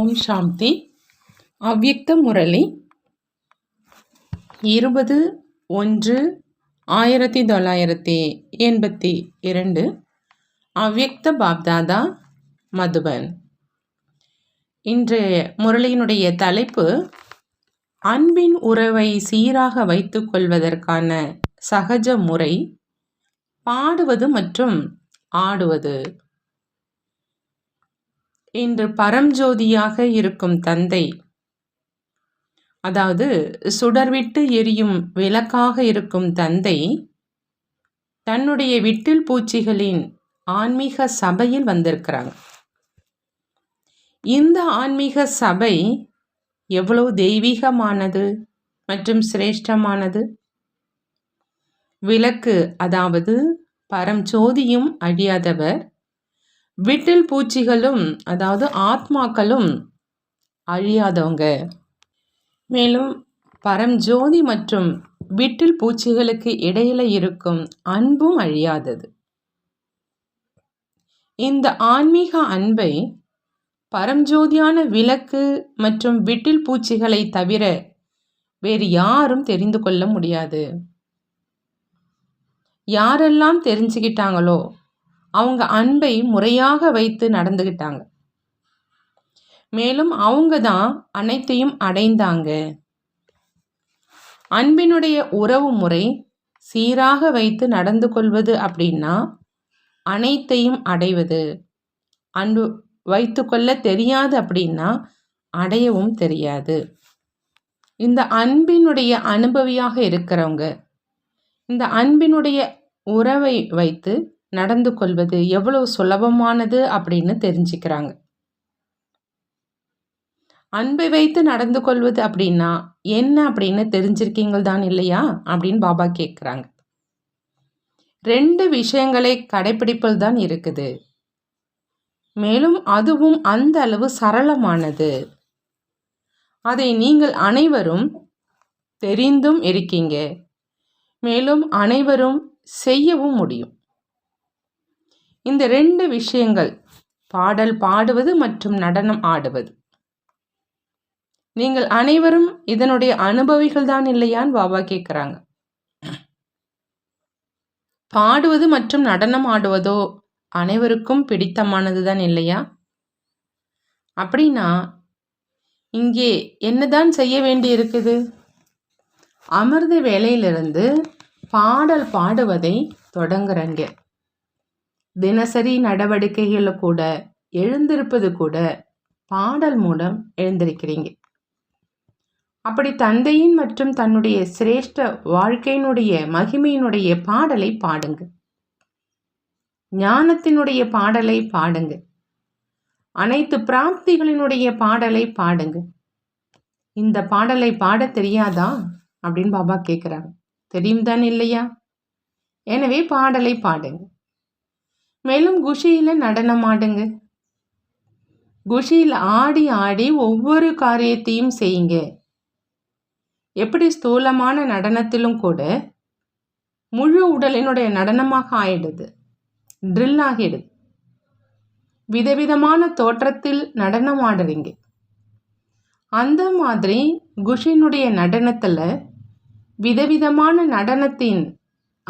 ஓம் சாந்தி. அவ்யக்த முரளி. இருபது ஒன்று ஆயிரத்தி தொள்ளாயிரத்தி எண்பத்தி இரண்டு. அவ்யக்த பாப்தாதா மதுபன். இன்றைய முரளியினுடைய தலைப்பு அன்பின் உறவை சீராக வைத்துக் கொள்வதற்கான சகஜ முறை பாடுவது மற்றும் ஆடுவது. இன்று பரம்ஜோதியாக இருக்கும் தந்தை. அதாவது சுடர்விட்டு எரியும் விளக்காக இருக்கும் தந்தை தன்னுடைய விட்டில் பூச்சிகளின் ஆன்மீக சபையில் வந்திருக்கிறாங்க. இந்த ஆன்மீக சபை எவ்வளவு தெய்வீகமானது மற்றும் சிரேஷ்டமானது? விளக்கு அதாவது பரம்ஜோதியும் அழியாதவர் விட்டில் பூச்சிகளும் அதாவது ஆத்மாக்களும் அழியாதவங்க. மேலும் பரம்ஜோதி மற்றும் விட்டில் பூச்சிகளுக்கு இடையில இருக்கும் அன்பும் அழியாதது. இந்த ஆன்மீக அன்பை பரம்ஜோதியான விளக்கு மற்றும் விட்டில் பூச்சிகளை தவிர வேறு யாரும் தெரிந்து கொள்ள முடியாது. யாரெல்லாம் தெரிஞ்சுக்கிட்டாங்களோ அவங்க அன்பை முறையாக வைத்து நடந்துக்கிட்டாங்க மேலும் அவங்க தான் அனைத்தையும் அடைந்தாங்க. அன்பினுடைய உறவு முறை சீராக வைத்து நடந்து கொள்வது அப்படின்னா அனைத்தையும் அடைவது. அன்பு வைத்துக்கொள்ள தெரியாது அப்படின்னா அடையவும் தெரியாது. இந்த அன்பினுடைய அனுபவியாக இருக்கிறவங்க இந்த அன்பினுடைய உறவை வைத்து நடந்து கொள்வது எவ்வளவு சுலபமானது அப்படின்னு தெரிஞ்சுக்கிறாங்க. அன்பை வைத்து நடந்து கொள்வது அப்படின்னா என்ன அப்படின்னு தெரிஞ்சிருக்கீங்கள் தான் இல்லையா? அப்படின்னு பாபா கேட்குறாங்க ரெண்டு விஷயங்களை கடைபிடிப்பது தான் இருக்குது. மேலும் அதுவும் அந்த அளவு சரளமானது. அதை நீங்கள் அனைவரும் தெரிந்தும் இருக்கீங்க. மேலும் அனைவரும் செய்யவும் முடியும். இந்த ரெண்டு விஷயங்கள் பாடல் பாடுவது மற்றும் நடனம் ஆடுவது. நீங்கள் அனைவரும் இதனுடைய அனுபவிகள் தான் இல்லையான்னு பாபா கேட்குறாங்க பாடுவது மற்றும் நடனம் ஆடுவதோ அனைவருக்கும் பிடித்தமானது தான் இல்லையா? அப்படின்னா இங்கே என்னதான் செய்ய வேண்டி இருக்குது அமிர்த வேலையிலிருந்து பாடல் பாடுவதை தொடங்குறங்க. தினசரி நடவடிக்கைகளில் கூட எழுந்திருப்பது கூட பாடல் மூலம் எழுந்திருக்கிறீங்க. அப்படி தந்தையின் மற்றும் தன்னுடைய சிரேஷ்ட வாழ்க்கையினுடைய மகிமையினுடைய பாடலை பாடுங்க. ஞானத்தினுடைய பாடலை பாடுங்க. அனைத்து பிராப்திகளினுடைய பாடலை பாடுங்க. இந்த பாடலை பாட தெரியாதா? அப்படின்னு பாபா கேட்குறாங்க தெரியும் தானே இல்லையா? எனவே பாடலை பாடுங்க. மேலும் குஷியில் நடனம் ஆடுங்க. குஷியில் ஆடி ஆடி ஒவ்வொரு காரியத்தையும் செய்யுங்க. எப்படி ஸ்தூலமான நடனத்திலும் கூட முழு உடலினுடைய நடனமாக ஆயிடுது. ட்ரில் ஆகிடுது. விதவிதமான தோற்றத்தில் நடனம் ஆடுறீங்க. அந்த மாதிரி குஷினுடைய நடனத்தில் விதவிதமான நடனத்தின்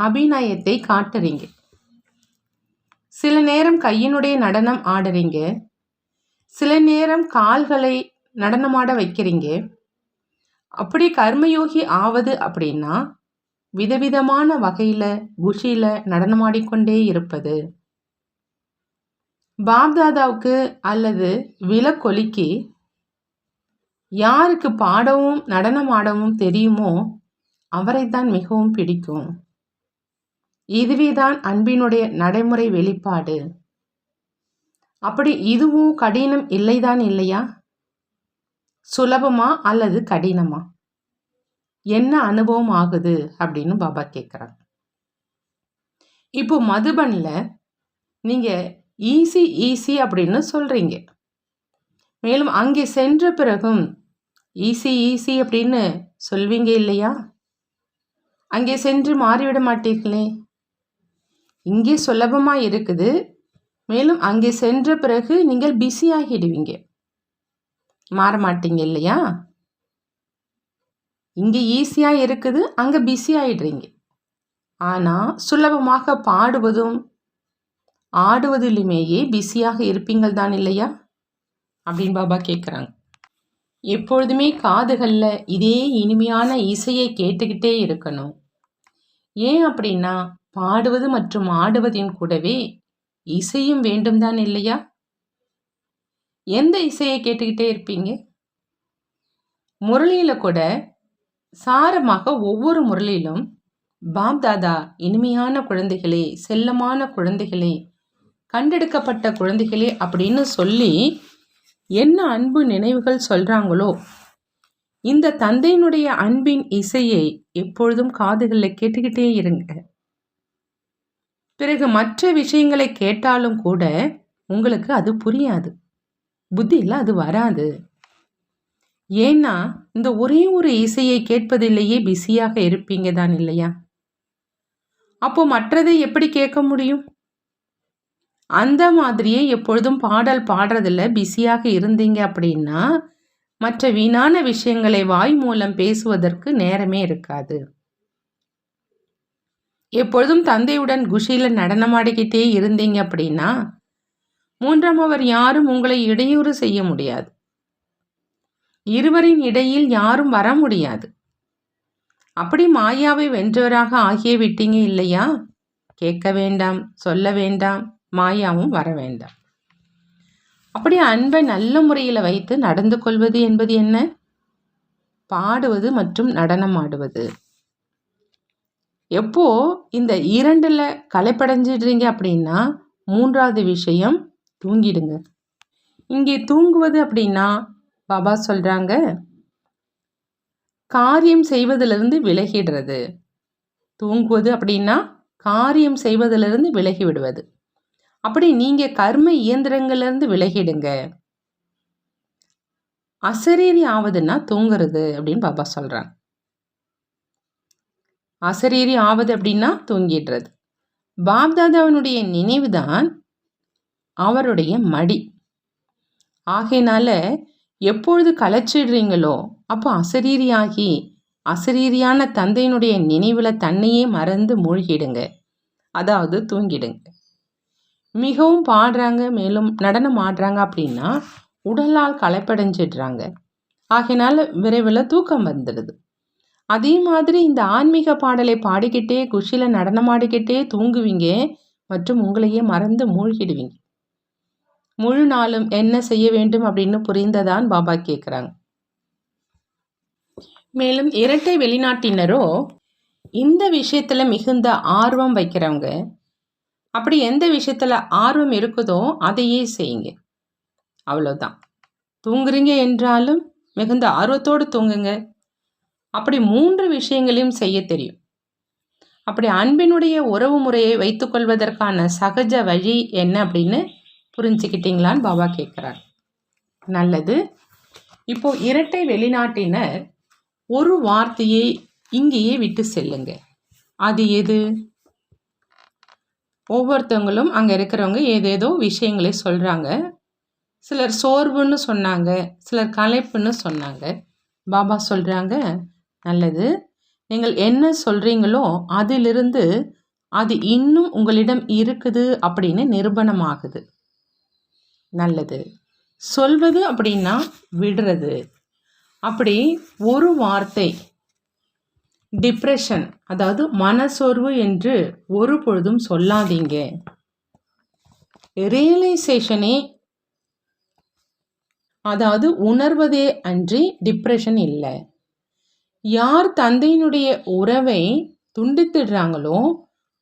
அபிநயத்தை காட்டுறீங்க. சில நேரம் கையினுடைய நடனம் ஆடுறீங்க. சில நேரம் கால்களை நடனமாட வைக்கிறீங்க. அப்படி கர்மயோகி ஆவது அப்படின்னா விதவிதமான வகையில் குஷியில் நடனமாடிக்கொண்டே இருப்பது. பாப்தாதாவுக்கு அல்லது விலக்கொலிக்கு யாருக்கு பாடவும் நடனம் ஆடவும் தெரியுமோ அவரைத்தான் மிகவும் பிடிக்கும். இதுவேதான் அன்பினுடைய நடைமுறை வெளிப்பாடு. அப்படி இதுவும் கடினம் இல்லைதான் இல்லையா? சுலபமா அல்லது கடினமா? என்ன அனுபவம் ஆகுது அப்படின்னு பாபா கேட்குறாங்க இப்போ மதுபனில் நீங்கள் ஈஸி ஈஸி அப்படின்னு சொல்கிறீங்க மேலும் அங்கே சென்ற பிறகும் ஈஸி ஈஸி அப்படின்னு சொல்வீங்க இல்லையா? அங்கே சென்று மாறிவிட மாட்டீர்களே. இங்கே சுலபமாக இருக்குது. மேலும் அங்கே சென்ற பிறகு நீங்கள் பிஸி ஆகிடுவீங்க. மாற மாட்டீங்க இல்லையா? இங்கே ஈஸியாக இருக்குது அங்கே பிஸி ஆகிடுறீங்க ஆனால் சுலபமாக பாடுவதும் ஆடுவதிலுமேயே பிஸியாக இருப்பீங்கள் தான் இல்லையா? அப்படின்னு பாபா கேட்குறாங்க எப்பொழுதுமே காதுகளில் இதே இனிமையான இசையை கேட்டுக்கிட்டே இருக்கணும். ஏன் அப்படின்னா பாடுவது மற்றும் ஆடுவதின் கூடவே இசையும் வேண்டும் தான் இல்லையா? எந்த இசையை கேட்டுக்கிட்டே இருப்பீங்க? முரளியில் கூட சாரமாக ஒவ்வொரு முரளியிலும் பாப் தாதா இனிமையான குழந்தைகளே செல்லமான குழந்தைகளே கண்டெடுக்கப்பட்ட குழந்தைகளே அப்படின்னு சொல்லி என்ன அன்பு நினைவுகள் சொல்கிறாங்களோ இந்த தந்தையினுடைய அன்பின் இசையை எப்பொழுதும் காதுகளில் கேட்டுக்கிட்டே இருங்க. பிறகு மற்ற விஷயங்களை கேட்டாலும் கூட உங்களுக்கு அது புரியாது. புத்தியில் அது வராது. ஏன்னா இந்த ஒரே ஒரு இசையை கேட்பதிலேயே பிஸியாக இருப்பீங்க தான் இல்லையா? அப்போ மற்றதை எப்படி கேட்க முடியும்? அந்த மாதிரியே எப்பொழுதும் பாடல் பாடுறதில் பிஸியாக இருந்தீங்க அப்படின்னா மற்ற வீணான விஷயங்களை வாய் மூலம் பேசுவதற்கு நேரமே இருக்காது. எப்பொழுதும் தந்தையுடன் குஷியில் நடனமாடிக்கிட்டே இருந்தீங்க அப்படின்னா மூன்றாம் அவர் யாரும் உங்களை இடையூறு செய்ய முடியாது. இருவரின் இடையில் யாரும் வர முடியாது. அப்படி மாயாவை வென்றவராக ஆகிய விட்டீங்க இல்லையா? கேட்க வேண்டாம் சொல்ல வேண்டாம் மாயாவும் வர வேண்டாம். அப்படி அன்பை நல்ல முறையில் வைத்து நடந்து கொள்வது என்பது என்ன? பாடுவது மற்றும் நடனம் எப்போது எப்போ இந்த இரண்டில் களைப்படைஞ்சிடுறீங்க அப்படின்னா மூன்றாவது விஷயம் தூங்கிடுங்க. இங்கே தூங்குவது அப்படின்னா பாபா சொல்கிறாங்க காரியம் செய்வதிலிருந்து விலகிடுறது. தூங்குவது அப்படின்னா காரியம் செய்வதிலிருந்து விலகி விடுவது அப்படி நீங்கள் கர்ம இயந்திரங்கள்லேருந்து விலகிடுங்க. அசரீரி ஆவதுன்னா தூங்குறது அப்படின்னு பாபா சொல்கிறாங்க அசரீரி ஆவது அப்படின்னா தூங்கிடுறது. பாப்தாதாவனுடைய நினைவு தான் அவருடைய மடி. ஆகையினால எப்பொழுது களைச்சிடுறீங்களோ அப்போ அசரீரியாகி அசரீரியான தந்தையினுடைய நினைவில் தன்னையே மறந்து மூழ்கிடுங்க. அதாவது தூங்கிடுங்க. மிகவும் பாடுறாங்க மேலும் நடனம் ஆடுறாங்க அப்படின்னா உடலால் களைப்படைஞ்சிடுறாங்க. ஆகையினால விரைவில் தூக்கம் வந்துடுது. அதே மாதிரி இந்த ஆன்மீக பாடலை பாடிக்கிட்டே குஷியில் நடனமாடிக்கிட்டே தூங்குவீங்க மற்றும் உங்களையே மறந்து மூழ்கிடுவீங்க. முழு நாளும் என்ன செய்ய வேண்டும் அப்படின்னு புரிந்ததான் பாபா கேட்குறாங்க மேலும் இரட்டை வெளிநாட்டினரோ இந்த விஷயத்தில் மிகுந்த ஆர்வம் வைக்கிறவங்க அப்படி எந்த விஷயத்தில் ஆர்வம் இருக்குதோ அதையே செய்யுங்க. அவ்வளோதான் தூங்குறீங்க என்றாலும் மிகுந்த ஆர்வத்தோடு தூங்குங்க. அப்படி மூன்று விஷயங்களையும் செய்ய தெரியும். அப்படி அன்பினுடைய உறவு முறையை வைத்துக்கொள்வதற்கான சகஜ வழி என்ன அப்படின்னு புரிஞ்சுக்கிட்டீங்களான்னு பாபா கேட்குறார். நல்லது. இப்போ இரட்டை வெளிநாட்டினர் ஒரு வார்த்தையை இங்கேயே விட்டு செல்லுங்க. அது எது? ஒவ்வொருத்தவங்களும் அங்கே இருக்கிறவங்க ஏதேதோ விஷயங்களை சொல்கிறாங்க சிலர் சோர்வுன்னு சொன்னாங்க சிலர் களைப்புன்னு சொன்னாங்க. பாபா சொல்கிறாங்க நல்லது. நீங்கள் என்ன சொல்கிறீங்களோ அதிலிருந்து அது இன்னும் உங்களிடம் இருக்குது அப்படின்னு நிரூபணமாகுது. நல்லது. சொல்வது அப்படின்னா விடுறது. அப்படி ஒரு வார்த்தை டிப்ரெஷன் அதாவது மனசோர்வு என்று ஒரு பொழுதும் சொல்லாதீங்க. ரியலைசேஷனே அதாவது உணர்வதே அன்றி டிப்ரெஷன் இல்லை. யார் தந்தையினுடைய உறவை துண்டித்துடுறாங்களோ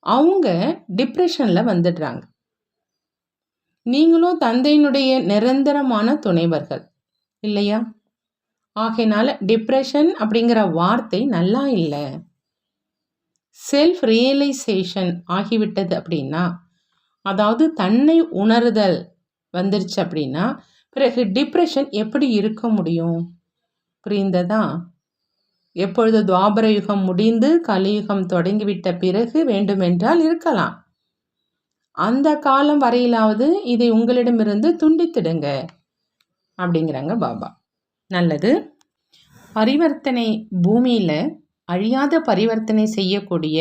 அவங்க டிப்ரெஷனில் வந்துடுறாங்க. நீங்களும் தந்தையினுடைய நிரந்தரமான துணைவர்கள் இல்லையா? ஆகையினால டிப்ரெஷன் அப்படிங்கிற வார்த்தை நல்லா இல்லை. செல்ஃப் ரியலைசேஷன் ஆகிவிட்டது அப்படின்னா அதாவது தன்னை உணருதல் வந்துருச்சு அப்படின்னா பிறகு டிப்ரெஷன் எப்படி இருக்க முடியும்? புரிந்ததா? எப்பொழுது துவாபர யுகம் முடிந்து கலியுகம் தொடங்கிவிட்ட பிறகு வேண்டுமென்றால் இருக்கலாம். அந்த காலம் வரையிலாவது இதை உங்களிடமிருந்து துண்டித்திடுங்க அப்படிங்கிறாங்க பாபா. நல்லது. பரிவர்த்தனை பூமியில் அழியாத பரிவர்த்தனை செய்யக்கூடிய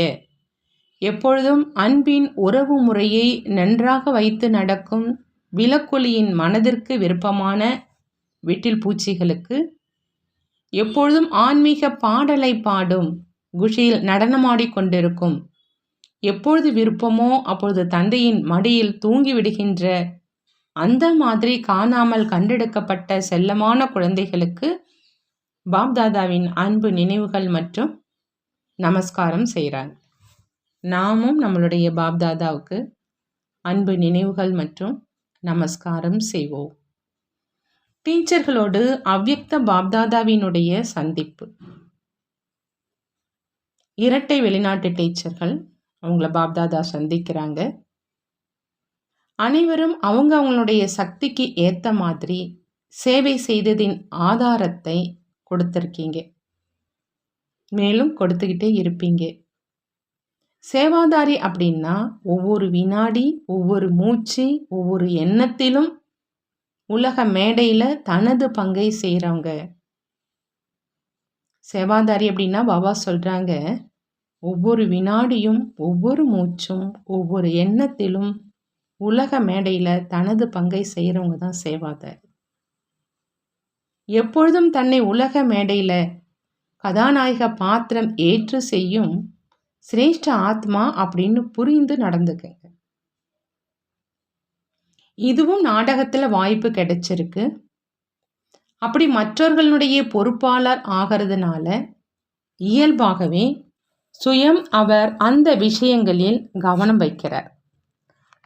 எப்பொழுதும் அன்பின் உறவு முறையை நன்றாக வைத்து நடக்கும் விலக்கொலியின் மனதிற்கு விருப்பமான வீட்டில் பூச்சிகளுக்கு எப்பொழுதும் ஆன்மீக பாடலை பாடும் குஷியில் நடனமாடிக் கொண்டிருக்கும். எப்பொழுது விருப்பமோ அப்பொழுது தந்தையின் மடியில் தூங்கிவிடுகின்ற அந்த மாதிரி காணாமல் கண்டெடுக்கப்பட்ட செல்லமான குழந்தைகளுக்கு பாப்தாதாவின் அன்பு நினைவுகள் மற்றும் நமஸ்காரம் செய்கிறார். நாமும் நம்மளுடைய பாப்தாதாவுக்கு அன்பு நினைவுகள் மற்றும் நமஸ்காரம் செய்வோம். டீச்சர்களோடு அவ்யக்த பாப்தாதாவினுடைய சந்திப்பு. இரட்டை வெளிநாட்டு டீச்சர்கள் அவங்கள பாப்தாதா சந்திக்கிறாங்க. அனைவரும் அவங்க அவங்களுடைய சக்திக்கு ஏற்ற மாதிரி சேவை செய்ததின் ஆதாரத்தை கொடுத்துருக்கீங்க. மேலும் கொடுத்துக்கிட்டே இருப்பீங்க. சேவாதாரி அப்படின்னா ஒவ்வொரு வினாடி ஒவ்வொரு மூச்சு ஒவ்வொரு எண்ணத்திலும் உலக மேடையில் தனது பங்கை செய்கிறவங்க சேவாதாரி அப்படின்னா பாபா சொல்கிறாங்க ஒவ்வொரு வினாடியும் ஒவ்வொரு மூச்சும் ஒவ்வொரு எண்ணத்திலும் உலக மேடையில் தனது பங்கை செய்கிறவங்க தான் சேவாதாரி. எப்பொழுதும் தன்னை உலக மேடையில் கதாநாயக பாத்திரம் ஏற்று செய்யும் சிரேஷ்ட ஆத்மா அப்படின்னு புரிந்து நடந்துக்கங்க. இதுவும் நாடகத்தில் வாய்ப்பு கிடைச்சிருக்கு. அப்படி மற்றவர்களுடைய பொறுப்பாளர் ஆகிறதுனால இயல்பாகவே சுயம் அவர் அந்த விஷயங்களில் கவனம் வைக்கிறார்.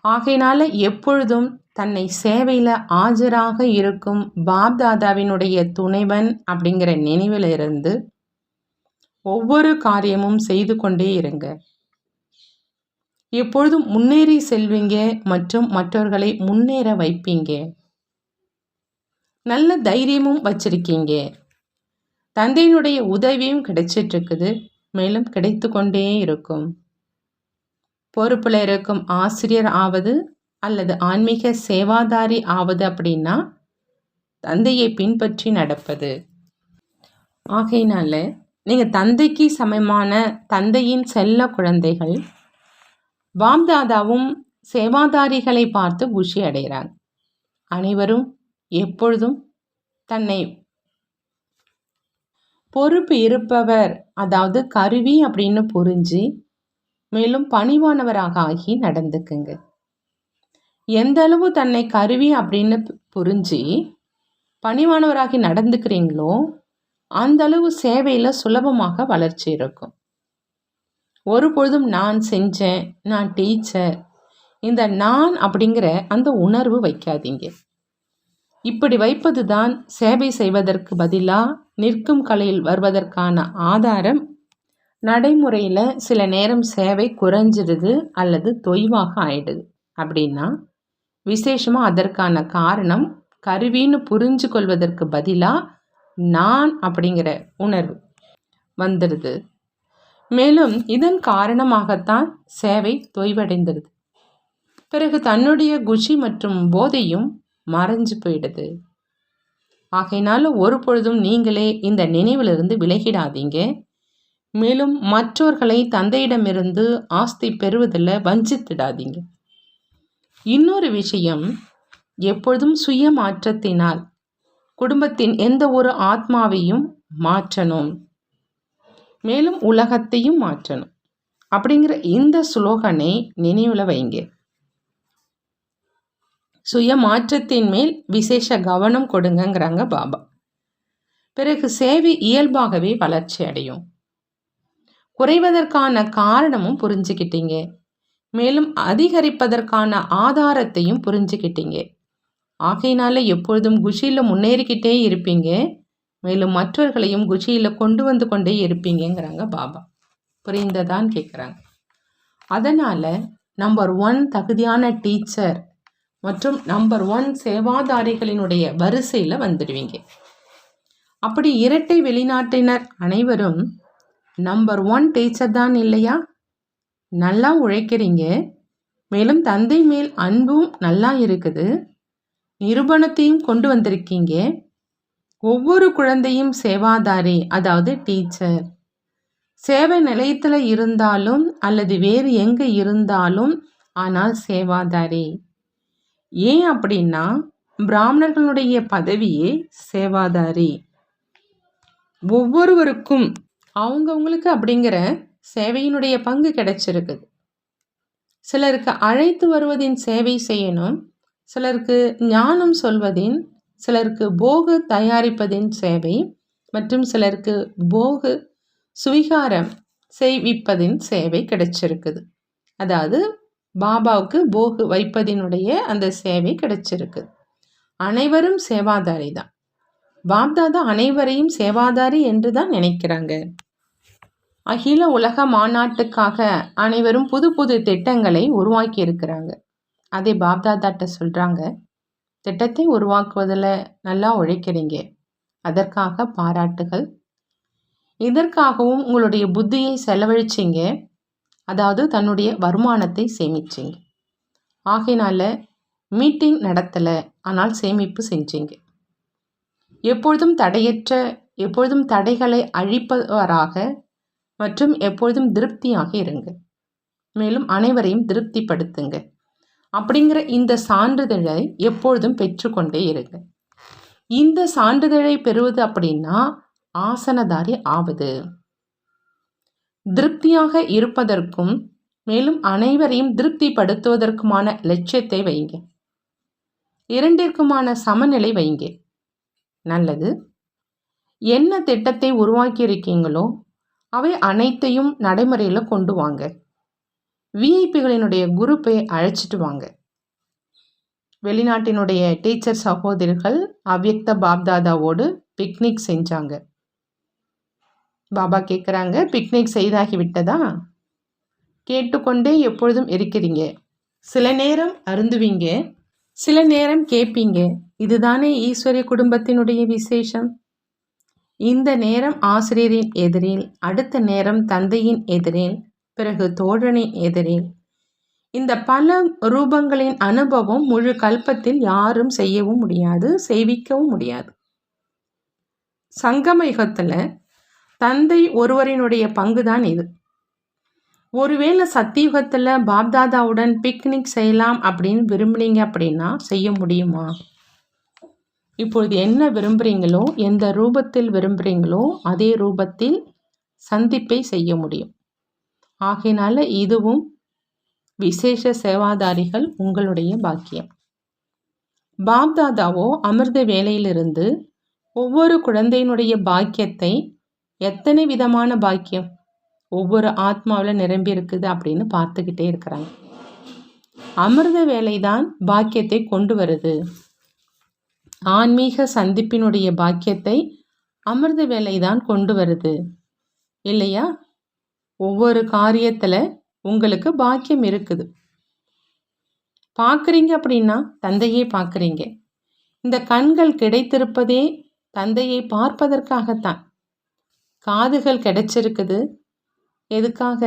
ஆகையினால எப்பொழுதும் தன்னை சேவையில் ஆஜராக இருக்கும் பாப்தாதாவினுடைய துணைவன் அப்படிங்கிற நினைவில் இருந்து ஒவ்வொரு காரியமும் செய்து கொண்டே இருங்க. எப்பொழுதும் முன்னேறி செல்வீங்க மற்றும் மற்றவர்களை முன்னேற வைப்பீங்க. நல்ல தைரியமும் வச்சிருக்கீங்க. தந்தையினுடைய உதவியும் கிடைச்சிட்டு இருக்குது மேலும் கிடைத்து கொண்டே இருக்கும். பொறுப்பில் இருக்கும் ஆசிரியர் ஆவது அல்லது ஆன்மீக சேவாதாரி ஆவது அப்படின்னா தந்தையை பின்பற்றி நடப்பது. ஆகையினால நீங்கள் தந்தைக்கு சமமான தந்தையின் செல்ல குழந்தைகள் வாம்தாதாவும் சேவாதாரிகளை பார்த்து குஷி அடைகிறாங்க அனைவரும் எப்பொழுதும் தன்னை பொறுப்பு இருப்பவர் அதாவது கருவி அப்படின்னு புரிஞ்சு மேலும் பணிவானவராக ஆகி நடந்துக்குங்க. எந்த அளவு தன்னை கருவி அப்படின்னு புரிஞ்சு பணிவானவராகி நடந்துக்கிறீங்களோ அந்த அளவு சேவையில் சுலபமாக வளர்ச்சி இருக்கும். ஒரு பொழுதும் நான் செஞ்சேன் நான் டீச்சர். இந்த நான் அப்படிங்கிற அந்த உணர்வு வைக்காதீங்க. இப்படி வைப்பது தான் சேவை செய்வதற்கு பதிலாக நிற்கும் கலையில் வருவதற்கான ஆதாரம். நடைமுறையில் சில நேரம் சேவை குறைஞ்சிடுது அல்லது தொய்வாக ஆயிடுது. அப்படின்னா விசேஷமாக அதற்கான காரணம் கருவின்னு புரிஞ்சு கொள்வதற்கு பதிலாக நான் அப்படிங்கிற உணர்வு வந்துடுது. மேலும் இதன் காரணமாகத்தான் சேவை தொய்வடைந்துடுது பிறகு தன்னுடைய குஷி மற்றும் போதையும் மறைஞ்சு போயிடுது. ஆகையினால ஒரு பொழுதும் நீங்களே இந்த நினைவிலிருந்து விலகிடாதீங்க. மேலும் மற்றவர்களை தந்தையிடமிருந்து ஆஸ்தி பெறுவதில் வஞ்சித்திடாதீங்க. இன்னொரு விஷயம் எப்பொழுதும் சுய மாற்றத்தினால் குடும்பத்தின் எந்த ஒரு ஆத்மாவையும் மாற்றணும். மேலும் உலகத்தையும் மாற்றணும். அப்படிங்கிற இந்த ஸ்லோகனை நினைவில் வைங்க. சுய மாற்றத்தின் மேல் விசேஷ கவனம் கொடுங்கங்கிறாங்க பாபா. பிறகு சேவை இயல்பாகவே வளர்ச்சி அடையும். குறைவதற்கான காரணமும் புரிஞ்சுக்கிட்டீங்க. மேலும் அதிகரிப்பதற்கான ஆதாரத்தையும் புரிஞ்சுக்கிட்டீங்க. ஆகையினால எப்பொழுதும் குஷியில் முன்னேறிக்கிட்டே இருப்பீங்க. மேலும் மற்றவர்களையும் குஷியில் கொண்டு வந்து கொண்டே இருப்பீங்கங்கிறாங்க பாபா. புரிந்ததான் கேட்குறாங்க அதனால் நம்பர் ஒன் தகுதியான டீச்சர் மற்றும் நம்பர் ஒன் சேவாதாரிகளினுடைய வரிசையில் வந்துடுவீங்க. அப்படி இரட்டை வெளிநாட்டினர் அனைவரும் நம்பர் ஒன் டீச்சர் தான் இல்லையா? நல்லா உழைக்கிறீங்க. மேலும் தந்தை மேல் அன்பும் நல்லா இருக்குது. நிரூபணத்தையும் கொண்டு வந்திருக்கீங்க. ஒவ்வொரு குழந்தையும் சேவாதாரி அதாவது டீச்சர். சேவை நிலையத்தில் இருந்தாலும் அல்லது வேறு எங்கே இருந்தாலும் ஆனால் சேவாதாரி. ஏன் அப்படின்னா பிராமணர்களுடைய பதவியே சேவாதாரி. ஒவ்வொருவருக்கும் அவங்கவுங்களுக்கு அப்படிங்கிற சேவையினுடைய பங்கு கிடைச்சிருக்குது. சிலருக்கு அழைத்து வருவதின் சேவை செய்யணும் சிலருக்கு ஞானம் சொல்வதின் சிலருக்கு போகு தயாரிப்பதின் சேவை மற்றும் சிலருக்கு போகு சுவிகாரம் செய்விப்பதின் சேவை கிடைச்சிருக்குது. அதாவது பாபாவுக்கு போகு வைப்பதினுடைய அந்த சேவை கிடைச்சிருக்குது. அனைவரும் சேவாதாரி தான். பாப்தாதா அனைவரையும் சேவாதாரி என்று தான் நினைக்கிறாங்க. அகில உலக மாநாட்டுக்காக அனைவரும் புது புது திட்டங்களை உருவாக்கி இருக்கிறாங்க அதே பாப்தாதாட்ட சொல்கிறாங்க திட்டத்தை உருவாக்குவதில் நல்லா உழைக்கிறீங்க. அதற்காக பாராட்டுகள். இதற்காகவும் உங்களுடைய புத்தியை செலவழிச்சிங்க. அதாவது தன்னுடைய வருமானத்தை சேமிச்சிங்க. ஆகையினால மீட்டிங் நடத்தலை ஆனால் சேமிப்பு செஞ்சீங்க. எப்பொழுதும் தடையற்ற எப்பொழுதும் தடைகளை அழிப்பவராக மற்றும் எப்பொழுதும் திருப்தியாக இருங்க. மேலும் அனைவரையும் திருப்திப்படுத்துங்க. அப்படிங்கிற இந்த சான்றிதழை எப்பொழுதும் பெற்றுக்கொண்டே இருங்க. இந்த சான்றிதழை பெறுவது அப்படின்னா ஆசனதாரி ஆவது. திருப்தியாக இருப்பதற்கும் மேலும் அனைவரையும் திருப்திப்படுத்துவதற்குமான லட்சியத்தை வைங்க. இரண்டிற்குமான சமநிலை வைங்க. நல்லது. என்ன திட்டத்தை உருவாக்கி இருக்கீங்களோ அவை அனைத்தையும் நடைமுறையில் கொண்டு வாங்க. விஐபிகளினுடைய குரூப்பை அழைச்சிட்டு வாங்க. வெளிநாட்டினுடைய டீச்சர் சகோதரிகள் அவ்யக்த பாப்தாதாவோடு பிக்னிக் செஞ்சாங்க. பாபா கேட்குறாங்க பிக்னிக் செய்தாகி விட்டதா? கேட்டுக்கொண்டே எப்பொழுதும் இருக்கிறீங்க. சில நேரம் அருந்துவீங்க சில நேரம் கேட்பீங்க இதுதானே ஈஸ்வரிய குடும்பத்தினுடைய விசேஷம்? இந்த நேரம் ஆசிரியரின் எதிரில் அடுத்த நேரம் தந்தையின் எதிரில் பிறகு தோழனின் எதிரே. இந்த பல ரூபங்களின் அனுபவம் முழு கல்பத்தில் யாரும் செய்யவும் முடியாது செய்விக்கவும் முடியாது. சங்கம யுகத்தில் தந்தை ஒருவரினுடைய பங்கு தான் இது. ஒருவேளை சத்தியுகத்தில் பாப்தாதாவுடன் பிக்னிக் செய்யலாம் அப்படின்னு விரும்புனீங்க அப்படின்னா செய்ய முடியுமா? இப்பொழுது என்ன விரும்புகிறீங்களோ எந்த ரூபத்தில் விரும்புகிறீங்களோ அதே ரூபத்தில் சந்திப்பை செய்ய முடியும். ஆகையினால இதுவும் விசேஷ சேவாதாரிகள் உங்களுடைய பாக்கியம். பாப்தாதாவோ அமிர்த வேலையிலிருந்து ஒவ்வொரு குழந்தையினுடைய பாக்கியத்தை எத்தனை விதமான பாக்கியம்? ஒவ்வொரு ஆத்மாவில் நிரம்பி இருக்குது அப்படின்னு பார்த்துக்கிட்டே இருக்கிறாங்க. அமிர்த வேலை தான் பாக்கியத்தை கொண்டு வருது. ஆன்மீக சந்திப்பினுடைய பாக்கியத்தை அமிர்த வேலை தான் கொண்டு வருது. இல்லையா? ஒவ்வொரு காரியத்தில் உங்களுக்கு பாக்கியம் இருக்குது. பார்க்குறீங்க அப்படின்னா தந்தையே பார்க்குறீங்க இந்த கண்கள் கிடைத்திருப்பதே தந்தையை பார்ப்பதற்காகத்தான். காதுகள் கிடைச்சிருக்குது. எதுக்காக?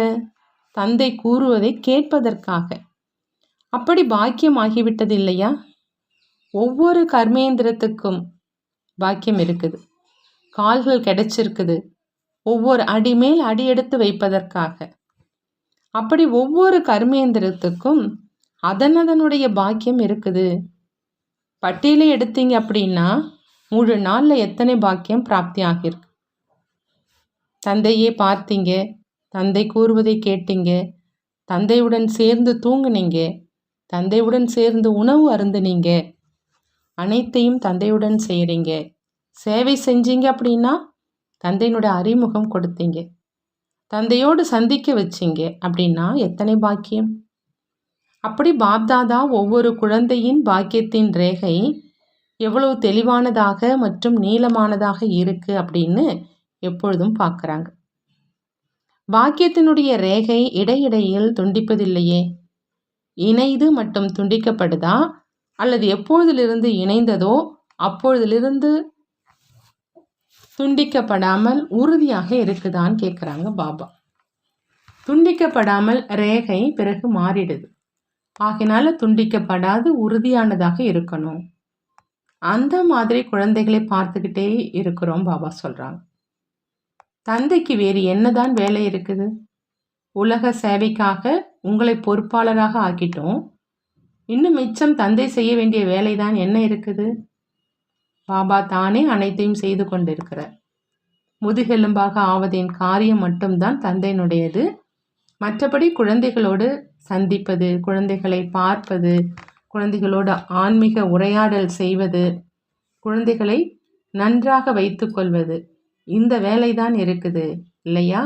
தந்தை கூறுவதை கேட்பதற்காக. அப்படி பாக்கியம் ஆகிவிட்டது இல்லையா? ஒவ்வொரு கர்மேந்திரத்துக்கும் பாக்கியம் இருக்குது. கால்கள் கிடைச்சிருக்குது. ஒவ்வொரு அடி மேல் அடி எடுத்து வைப்பதற்காக. அப்படி ஒவ்வொரு கர்மேந்திரத்துக்கும் அதன் அதனுடைய பாக்கியம் இருக்குது. பட்டியலை எடுத்தீங்க அப்படின்னா முழு நாளில் எத்தனை பாக்கியம் பிராப்தி ஆகியிருக்கு தந்தையே பார்த்தீங்க தந்தை கூறுவதை கேட்டீங்க தந்தையுடன் சேர்ந்து தூங்குனீங்க தந்தையுடன் சேர்ந்து உணவு அருந்துனீங்க அனைத்தையும் தந்தையுடன் செய்கிறீங்க சேவை செஞ்சீங்க அப்படின்னா தந்தையினுடைய அறிமுகம் கொடுத்தீங்க. தந்தையோடு சந்திக்க வச்சிங்க அப்படின்னா எத்தனை பாக்கியம்? அப்படி பாப்தாதா ஒவ்வொரு குழந்தையின் பாக்கியத்தின் ரேகை எவ்வளவு தெளிவானதாக மற்றும் நீளமானதாக இருக்குது அப்படின்னு எப்பொழுதும் பார்க்குறாங்க. பாக்கியத்தினுடைய ரேகை இடையிடையில் துண்டிப்பதில்லையே. இணைது மட்டும் துண்டிக்கப்படுதா அல்லது எப்பொழுதிலிருந்து இணைந்ததோ அப்பொழுதிலிருந்து துண்டிக்கப்படாமல் உறுதியாக இருக்குதான்னு கேட்குறாங்க பாபா. துண்டிக்கப்படாமல் ரேகை பிறகு மாறிடுது. ஆகினால துண்டிக்கப்படாது உறுதியானதாக இருக்கணும். அந்த மாதிரி குழந்தைகளை பார்த்துக்கிட்டே இருக்கிறோம் பாபா சொல்கிறாங்க தந்தைக்கு வேறு என்னதான் வேலை இருக்குது? உலக சேவைக்காக உங்களை பொறுப்பாளராக ஆக்கிட்டோம். இன்னும் மிச்சம் தந்தை செய்ய வேண்டிய வேலைதான் என்ன இருக்குது? பாபா தானே அனைத்தையும் செய்து கொண்டிருக்கிறார். முதுகெலும்பாக ஆவதின் காரியம் மட்டும்தான் தந்தையினுடையது. மற்றபடி குழந்தைகளோடு சந்திப்பது குழந்தைகளை பார்ப்பது குழந்தைகளோடு ஆன்மீக உரையாடல் செய்வது குழந்தைகளை நன்றாக வைத்துக்கொள்வது இந்த வேலைதான் இருக்குது இல்லையா?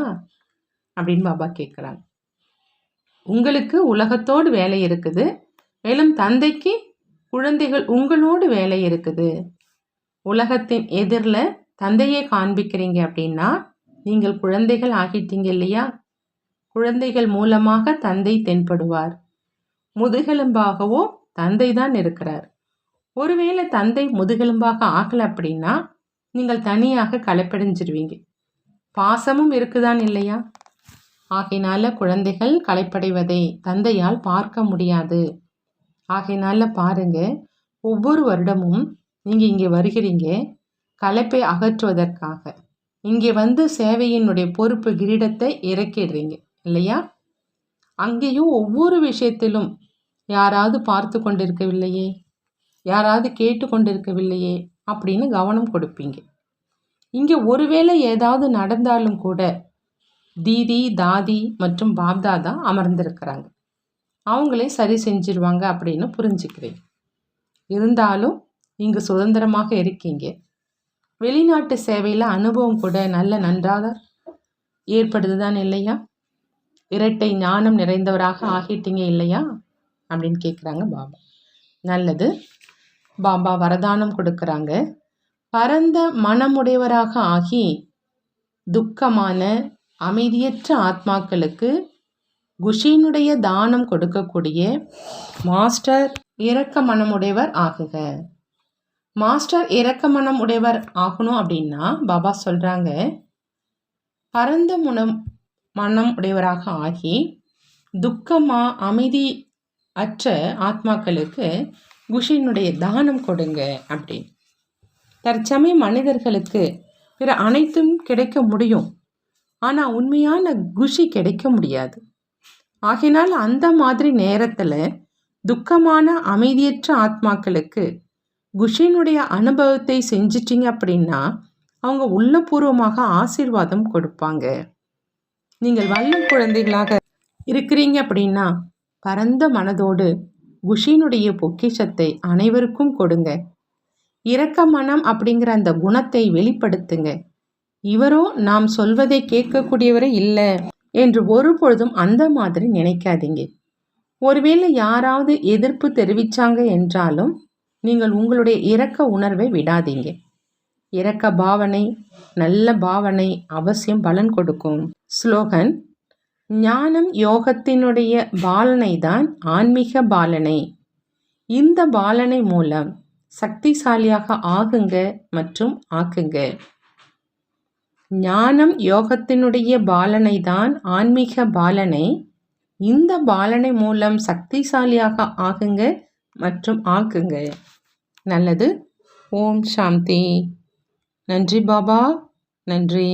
அப்படின்னு பாபா கேட்குறாங்க. உங்களுக்கு உலகத்தோடு வேலை இருக்குது மேலும் தந்தைக்கு குழந்தைகள் உங்களோடு வேலை இருக்குது. உலகத்தின் எதிரில் தந்தையை காண்பிக்கிறீங்க அப்படின்னா நீங்கள் குழந்தைகள் ஆகிட்டீங்க இல்லையா? குழந்தைகள் மூலமாக தந்தை தென்படுவார். முதுகெலும்பாகவோ தந்தை தான் இருக்கிறார். ஒருவேளை தந்தை முதுகெலும்பாக ஆகலை அப்படின்னா நீங்கள் தனியாக களைப்படைஞ்சிருவீங்க. பாசமும் இருக்குதான் இல்லையா? ஆகையினால குழந்தைகள் களைப்படைவதை தந்தையால் பார்க்க முடியாது. ஆகையினால பாருங்க ஒவ்வொரு வருடமும் நீங்கள் இங்கே வருகிறீங்க. களைப்பை அகற்றுவதற்காக. இங்கே வந்து சேவையினுடைய பொறுப்பு கிரீடத்தை இறக்கிடுறீங்க. இல்லையா? அங்கேயும் ஒவ்வொரு விஷயத்திலும் யாராவது பார்த்து கொண்டிருக்கவில்லையே. யாராவது கேட்டு கொண்டிருக்கவில்லையே அப்படின்னு கவனம் கொடுப்பீங்க. இங்கே ஒருவேளை ஏதாவது நடந்தாலும் கூட தீதி தாதி மற்றும் பாப்தாதா அமர்ந்திருக்கிறாங்க. அவங்களே சரி செஞ்சிருவாங்க அப்படின்னு புரிஞ்சுக்கிறேன் இருந்தாலும் இங்கு சுதந்திரமாக இருக்கீங்க. வெளிநாட்டு சேவையில் அனுபவம் கூட நல்ல நன்றாக ஏற்படுது தான் இல்லையா? இரட்டை ஞானம் நிறைந்தவராக ஆகிட்டீங்க இல்லையா? அப்படின்னு கேட்குறாங்க பாபா. நல்லது. பாபா வரதானம் கொடுக்குறாங்க. பரந்த மனமுடையவராக ஆகி துக்கமான அமைதியற்ற ஆத்மாக்களுக்கு குஷினுடைய தானம் கொடுக்கக்கூடிய மாஸ்டர் இரக்க மனமுடையவர் ஆகுக. மாஸ்டர் இரக்க மனம் உடையவர் ஆகணும் அப்படின்னா பாபா சொல்கிறாங்க பரந்த முனம் மனம் உடையவராக ஆகி துக்கமா அமைதி அற்ற ஆத்மாக்களுக்கு குஷினுடைய தானம் கொடுங்க அப்படின்னு. தற்சமயம் மனிதர்களுக்கு பிற அனைத்தும் கிடைக்க முடியும். ஆனால் உண்மையான குஷி கிடைக்க முடியாது. ஆகினால் அந்த மாதிரி நேரத்தில் துக்கமான அமைதியற்ற ஆத்மாக்களுக்கு குஷினுடைய அனுபவத்தை செஞ்சிட்டிங்க அப்படின்னா அவங்க உள்ளபூர்வமாக ஆசீர்வாதம் கொடுப்பாங்க. நீங்கள் வல்ல குழந்தைகளாக இருக்கிறீங்க அப்படின்னா பரந்த மனதோடு குஷினுடைய பொக்கிஷத்தை அனைவருக்கும் கொடுங்க. இரக்க மனம் அப்படிங்கிற அந்த குணத்தை வெளிப்படுத்துங்க. இவரோ நாம் சொல்வதை கேட்கக்கூடியவரே இல்லை என்று ஒரு பொழுதும் அந்த மாதிரி நினைக்காதீங்க. ஒருவேளை யாராவது எதிர்ப்பு தெரிவிச்சாங்க என்றாலும் நீங்கள் உங்களுடைய இரக்க உணர்வை விடாதீங்க. இரக்க பாவனை நல்ல பாவனை அவசியம் பலன் கொடுக்கும். ஸ்லோகன் ஞானம் யோகத்தினுடைய பாலனை தான் ஆன்மீக பாலனை. இந்த பாலனை மூலம் சக்திசாலியாக ஆகுங்க மற்றும் ஆக்குங்க. ஞானம் யோகத்தினுடைய பாலனை தான் ஆன்மீக பாலனை. இந்த பாலனை மூலம் சக்திசாலியாக ஆகுங்க மற்றும் ஆக்குங்க. நல்லது. ஓம் சாந்தி. நன்றி பாபா. நன்றி.